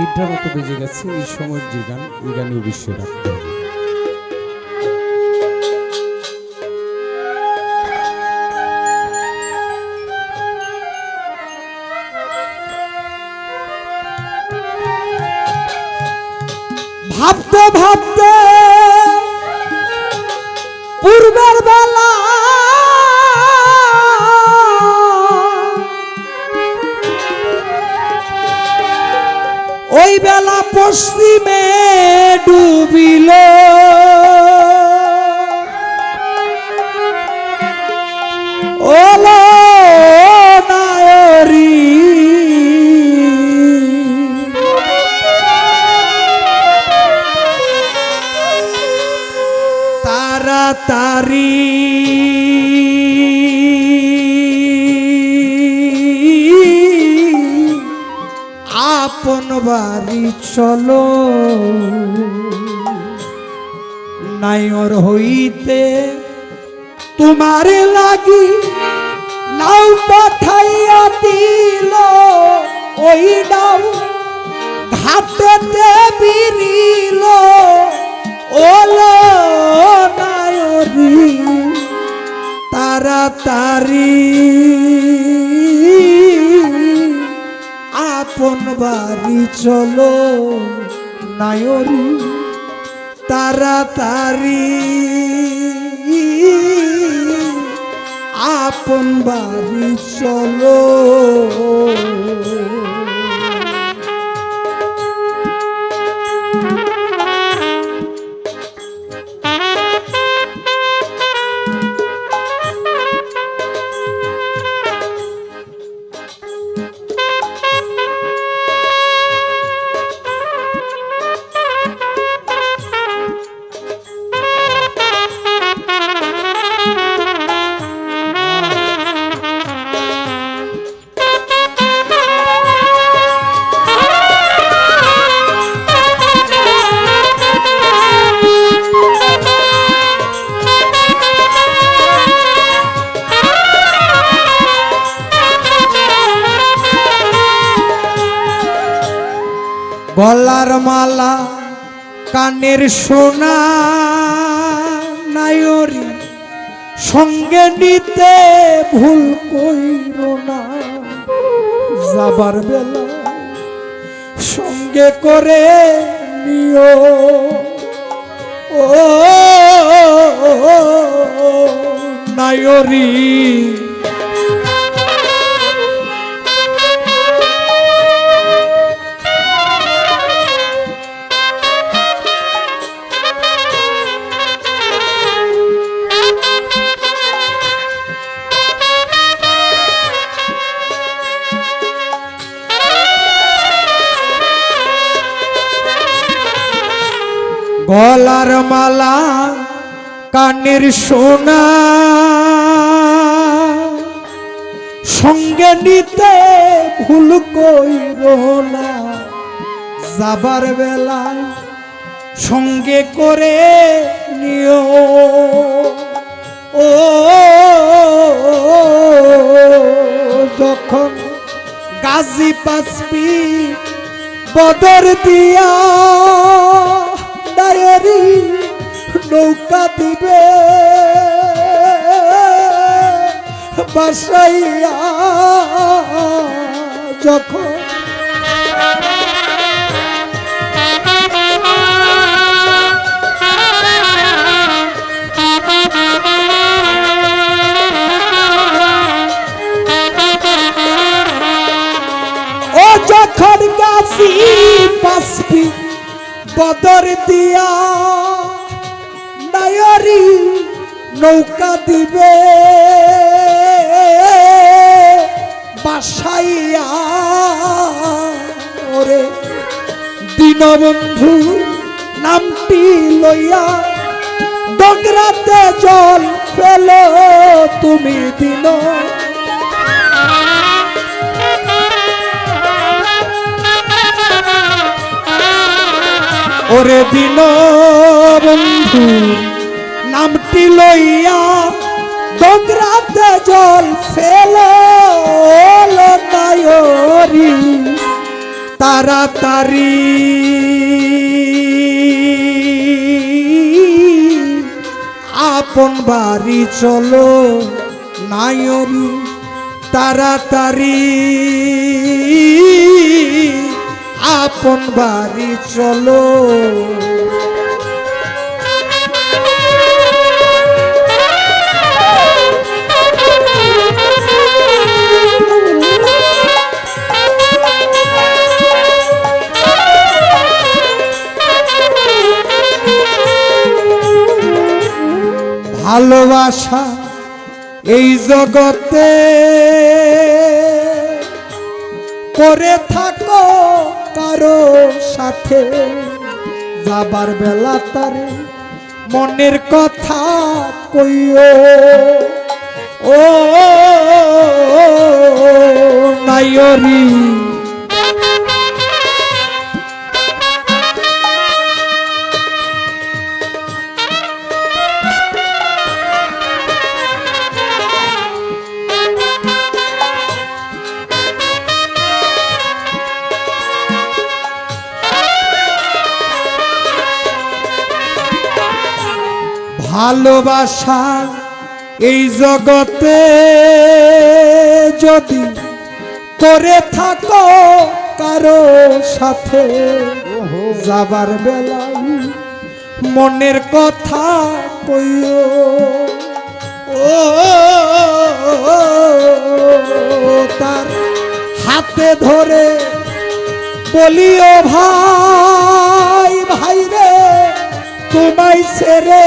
তিনটার মতো বেজে গেছে। এই সময়ের যে গান, এই গানে অবশ্যই রাখতে হবে ভাবতে ভাবতে পূর্বের বেলা পশ্চিমে ডুবিল। ওলো নায়রি। আপন বাড়ি চলো। নাই নাইর হইতে তোমার লাগি নাও পাঠাইয়া দিল। ওই নাও ঘাটেতে বিরিল। ওলো তাড়াতাড়ি। আপন বাড়ি চলো নায়রি তাড়াতাড়ি। আপন বাড়ি চলো। গলার মালা, কানের সোনা নায়রি সঙ্গে নিতে ভুল কইর না। যাবার বেলা সঙ্গে করে নিও। ও নায়রি গলার মালা, কানের সোনা। সঙ্গে নিতে ভুল কইর না। যাবার বেলায় সঙ্গে করে নিও। ও, যখন গাজী পাসপি বদর দিয়া ডায়েরি নৌকা দিবে। বাসাইয়া যখন যখন গাছি পাসপি বদর দিয়া নায়রি নৌকা দিবে। বাসাইয়া ওরে দীনবন্ধু নামটি লইয়া ডগরাতে জল ফেলো তুমি দিন। ওরে দিন বন্ধু নামটি লইয়া ডোগরাতে জল ফেল তার তাড়াতাড়ি। আপন বাড়ি চলো নায়রি তাড়াতাড়ি। আপন বাড়ি চলো। ভালোবাসা এই জগতে করে থাকো কারও সাথে যাবার বেলা তার মনের কথা কইও। ও নাইরি ভালোবাসা এই জগতে যদি করে থাকো কারও সাথে যাবার বেলায় মনের কথা কইও। ও তার হাতে ধরে বলিও ভাই ভাই রে তোমায় ছেড়ে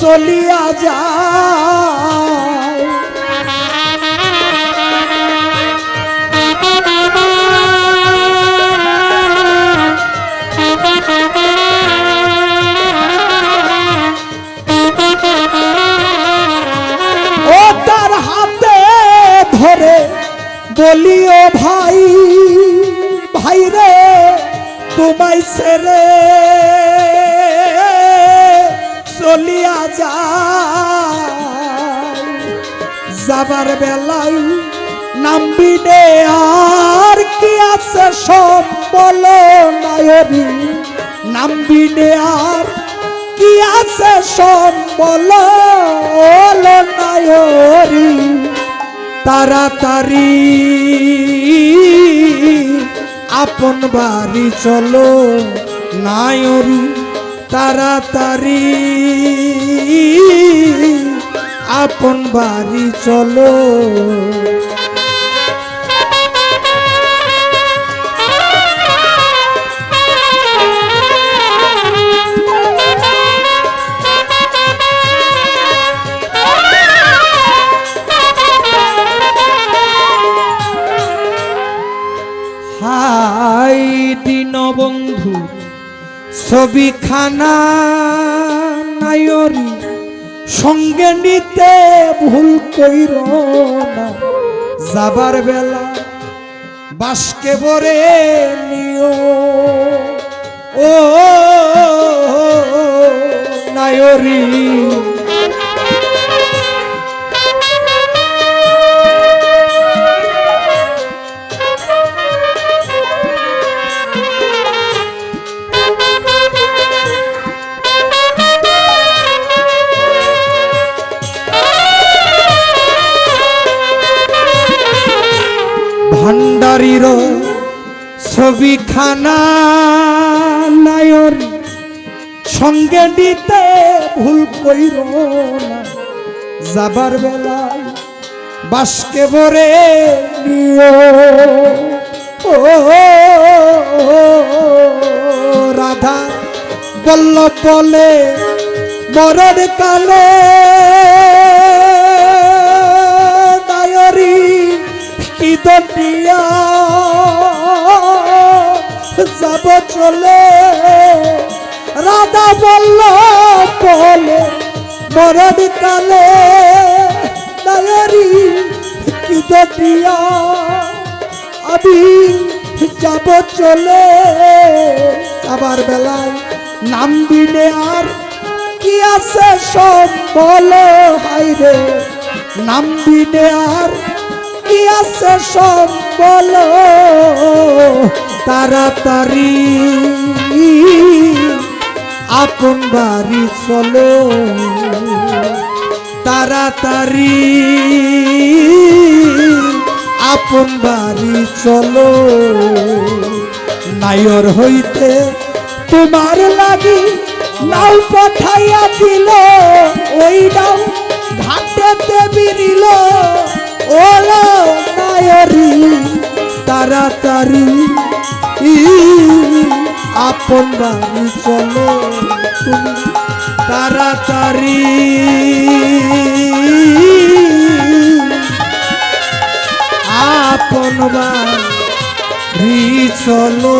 চলিয়া যায়। বলিও ভাই ভাই রে। তোমায় ছেড়ে চলিয়া যা যাবার বেলায় নামবি নে আর কি আছে সব বলো নায়রি নামবি নে আর কি আছে সব বলো নায়রি তাড়াতাড়ি আপন বাড়ি চলো নায়রি তাড়াতাড়ি। আপন বাড়ি চলো দীনবন্ধু ছবিখানা নায়রি, সঙ্গে নিতে ভুল কইর না। যাবার বেলা বাসকে বরে নিও। ও নায়রি ভান্ডারির ছবিখানা নায়র। সঙ্গে নিতে ভুল কইর না। যাবার বেলায় বাসকে বরে নিও। ও, রাধা বল্ল বলে মরণ কালে কি দন্ডিয়া যাব চলে। রাধা বলল, বলে, মরণ কালে নায়রি কি দন্ডিয়া আমি যাব চলে। আবার বেলায় নাম দিলে আর কি আছে সব বলো হাইরে নাম দিলে আর আছে সম্বল। তাড়াতাড়ি আপন বাড়ি চলো। তাড়াতাড়ি আপন বাড়ি চলো। নায়র হইতে তোমার লাগি নাও পাঠাইয়া দিল। ওই নাও ঘাটেতে বিরিল। ওলো নায়রি তাড়াতাড়ি। আপন বাড়ি চলো তুমি তাড়াতাড়ি। আপন বাড়ি চলো